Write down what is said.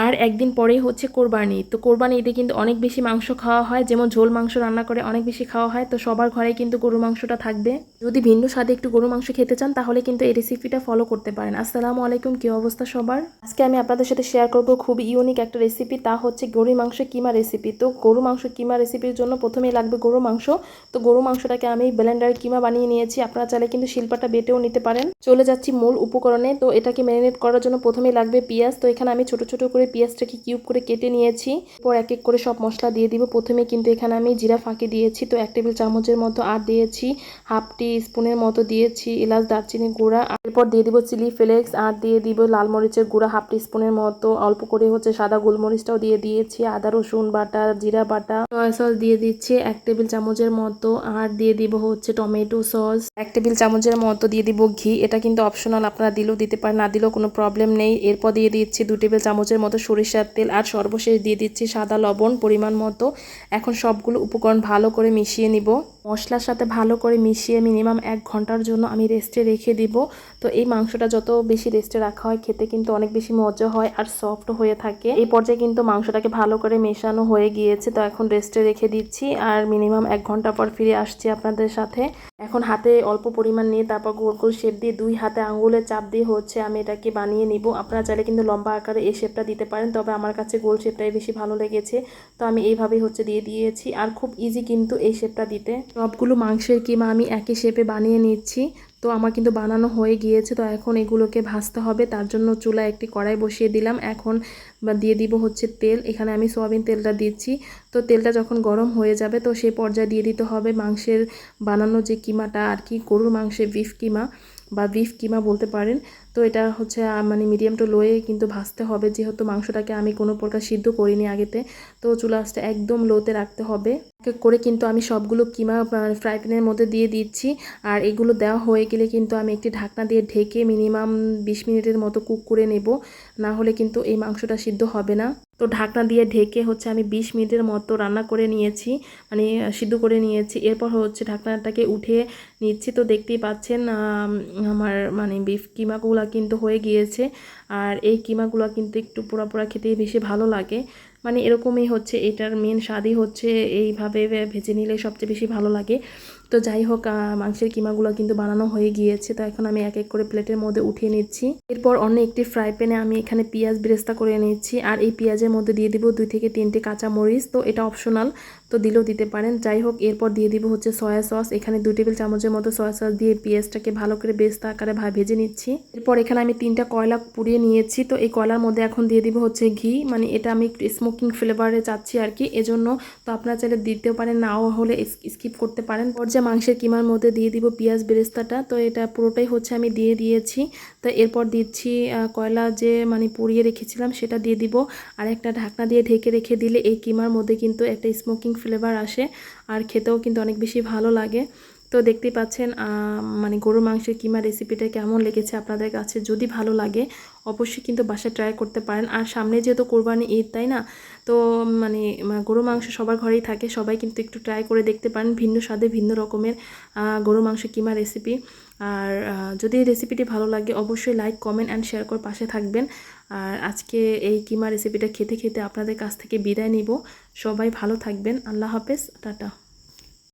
আর একদিন পরেই হচ্ছে কোরবানি। তো কোরবানি ঈদে কিন্তু অনেক বেশি মাংস খাওয়া হয়, যেমন ঝোল মাংস রান্না করে অনেক বেশি খাওয়া হয়, তো সবার ঘরে কিন্তু গরু মাংসটা থাকবে। যদি ভিন্ন স্বাদে একটু গরু মাংস খেতে চান, তাহলে কিন্তু এই রেসিপিটা ফলো করতে পারেন। আসসালামু আলাইকুম, কি অবস্থা সবার? আজকে আমি আপনাদের সাথে শেয়ার করব খুব ইউনিক একটা রেসিপি তা হচ্ছে গরু মাংস কিমা রেসিপি তো গরু মাংস কিমা রেসিপির জন্য প্রথমেই লাগবে গরু মাংস। তো গরু মাংসটাকে আমি ব্লেন্ডারে কিমা বানিয়ে নিয়েছি, আপনারা চাইলে কিন্তু শিল্পাটা বেটেও নিতে পারেন। চলে যাচ্ছি মূল উপকরণে, তো এটাকে ম্যারিনেট করার জন্য প্রথমেই লাগবে পেঁয়াজ। তো এখানে আমি ছোট ছোট করে পেঁয়াজটাকে কিউব করে কেটে নিয়েছি। এরপর এক এক করে সব মশলা দিয়ে দিব। প্রথমে কিন্তু এখানে আমি জিরা ফাঁকি দিয়েছি। তো এক টেবিল চামচের মতো আর দিয়েছি, হাফ টি স্পুনের মতো দিয়েছি, এলাচ দারচিনি গুঁড়া। এরপর দিয়ে দিব চিলি ফ্লেক্স, আর দিয়ে দিব লাল মরিচের গুঁড়া, হাফ টি স্পুনের মতো। অল্প করে হচ্ছে সাদা গোলমরিচটাও দিয়ে দিয়েছি, আদা, রসুন বাটা, জিরা বাটা। সয়া সস দিয়ে দিচ্ছি এক টেবিল চামচের মতো। আর দিয়ে দিব হচ্ছে টমেটো সস। এক টেবিল চামচের মতো দিয়ে দিব ঘি। এটা কিন্তু অপশনাল, আপনারা দিলেও দিতে পারেন, না দিলেও কোনো প্রবলেম নেই। এরপর দিয়ে দিচ্ছি দু টেবিল চামচের মতো সরিষার তেল আর সর্বশেষ দিয়ে দিচ্ছি সাদা লবণ, পরিমাণ মতো। এখন সবগুলো উপকরণ ভালো করে মিশিয়ে নিব। মশলার সাথে ভালো করে মিশিয়ে মিনিমাম এক ঘণ্টার জন্য আমি রেস্টে রেখে দিব। তো এই মাংসটা যত বেশি রেস্টে রাখা হয়, খেতে কিন্তু অনেক বেশি মজা হয় আর সফট হয়ে থাকে। এই পর্যায়ে কিন্তু মাংসটাকে ভালো করে মেশানো হয়ে গিয়েছে। তো এখন রেস্টে রেখে দিচ্ছি আর মিনিমাম এক ঘণ্টা পর ফিরে আসছি আপনাদের সাথে। এখন হাতে অল্প পরিমাণ নিয়ে তারপর গোল গোল শেপ দিয়ে দুই হাতে আঙুলের চাপ দিয়ে হচ্ছে আমি এটাকে বানিয়ে নিব। আপনারা চাইলে কিন্তু লম্বা আকারে এই শেপটা দিতে পারেন, তবে আমার কাছে গোল শেপটাই বেশি ভালো লেগেছে। তো আমি এইভাবেই হচ্ছে দিয়ে দিয়েছি। আর খুব ইজি কিন্তু এই শেপটা দিতে। সবগুলো মাংসের কিমা আমি একই শেপে বানিয়ে নিচ্ছি। তো আমার কিন্তু বানানো হয়ে গিয়েছে, তো এখন এগুলোকে ভাজতে হবে। তার জন্য চুলায় একটি কড়াই বসিয়ে দিলাম। এখন দিয়ে দিব হচ্ছে তেল। এখানে আমি সয়াবিন তেলটা দিচ্ছি। তো তেলটা যখন গরম হয়ে যাবে, তো সেই পর্যায়ে দিয়ে দিতে হবে মাংসের বানানো যে কিমাটা আর কি, গরুর মাংসের বিফ কিমা। বা বিফ কিমা বলতে পারেন, তো এটা হচ্ছে মানে মিডিয়াম টু লোয়ে কিন্তু ভাজতে হবে, যেহেতু মাংসটাকে আমি কোনো প্রকার সিদ্ধ করিনি আগেতে, তো চুলা আঁচটা একদম লোতে রাখতে হবে। করে কিন্তু আমি সবগুলো কিমা ফ্রাই প্যানের মধ্যে দিয়ে দিচ্ছি, আর এগুলো দেওয়া হয়ে গেলে কিন্তু আমি একটি ঢাকনা দিয়ে ঢেকে মিনিমাম বিশ মিনিটের মতো কুক করে নেব, না হলে কিন্তু এই মাংসটা সিদ্ধ হবে না। তো ঢাকনা দিয়ে ঢেকে হচ্ছে আমি বিশ মিনিটের মতো রান্না করে নিয়েছি মানে সিদ্ধ করে নিয়েছি। এরপর হচ্ছে ঢাকনাটাকে উঠে নিচ্ছি। তো দেখতেই পাচ্ছেন আমার মানে বিফ কিমাগুলো কিন্তু হয়ে গিয়েছে। আর এই কিমাগুলো কিন্তু একটু পোড়া পোড়া খেতে বেশি ভালো লাগে। মানে এরকমই হচ্ছে। এটার মেন স্বাদই হচ্ছে এইভাবে ভেজে নিলে সবচেয়ে বেশি ভালো লাগে। তো যাই হোক মাংসের কিমাগুলো কিন্তু বানানো হয়ে গিয়েছে, তো এখন আমি এক এক করে প্লেটের মধ্যে উঠিয়ে নিচ্ছি। এরপর অন্য একটি ফ্রাই প্যানে আমি এখানে পেঁয়াজ বেরেস্তা করে নিচ্ছি আর এই পেঁয়াজের মধ্যে দিয়ে দিব দুই থেকে তিনটে কাঁচা মরিচ তো এটা অপশনাল, তো দিলেও দিতে পারেন। যাই হোক, এরপর দিয়ে দিব হচ্ছে সয়া সস, এখানে দুই টেবিল চামচের মতো সয়া সস দিয়ে পেঁয়াজটাকে ভালো করে বেস্তা আকারে ভেজে নিচ্ছি। এরপর এখানে আমি তিনটা কয়লা পুড়িয়ে নিয়েছি, তো এই কয়লার মধ্যে এখন দিয়ে দিব হচ্ছে ঘি মানে এটা আমি স্মোকিং ফ্লেভারে চাচ্ছি আর কি, এজন্য তো আপনারা চাইলে দিতেও পারেন, নাও হলে স্কিপ করতে পারেন। পর্যায়ে মাংসের কিমার মধ্যে দিয়ে দিব পেঁয়াজ বেরেস্তাটা। তো এটা পুরোটাই হচ্ছে আমি দিয়ে দিয়েছি। তো এরপর দিচ্ছি কয়লা যে মানে পুড়িয়ে রেখেছিলাম সেটা দিয়ে দিব। আর একটা ঢাকনা দিয়ে ঢেকে রেখে দিলে এই কিমার মধ্যে কিন্তু একটা স্মোকিং ফ্লেভার আসে। আর খেতেও কিন্তু অনেক বেশি ভালো লাগে। তো দেখতেই পাচ্ছেন মানে গরু মাংসের কিমা রেসিপিটা কেমন লেগেছে আপনাদের কাছে যদি ভালো লাগে, অবশ্যই কিন্তু বাসায় ট্রাই করতে পারেন। আর সামনে যেহেতু কোরবানি ঈদ, তাই না? তো মানে গরু মাংস সবার ঘরেই থাকে, সবাই কিন্তু একটু ট্রাই করে দেখতে পারেন ভিন্ন স্বাদে ভিন্ন রকমের গরু মাংস কিমা রেসিপি আর যদি রেসিপিটি ভালো লাগে, অবশ্যই লাইক কমেন্ট অ্যান্ড শেয়ার করে পাশে থাকবেন। আর আজকে এই কিমা রেসিপিটা খেতে খেতে আপনাদের কাছ থেকে বিদায় নিব। সবাই ভালো থাকবেন। আল্লাহ হাফেজ। টাটা।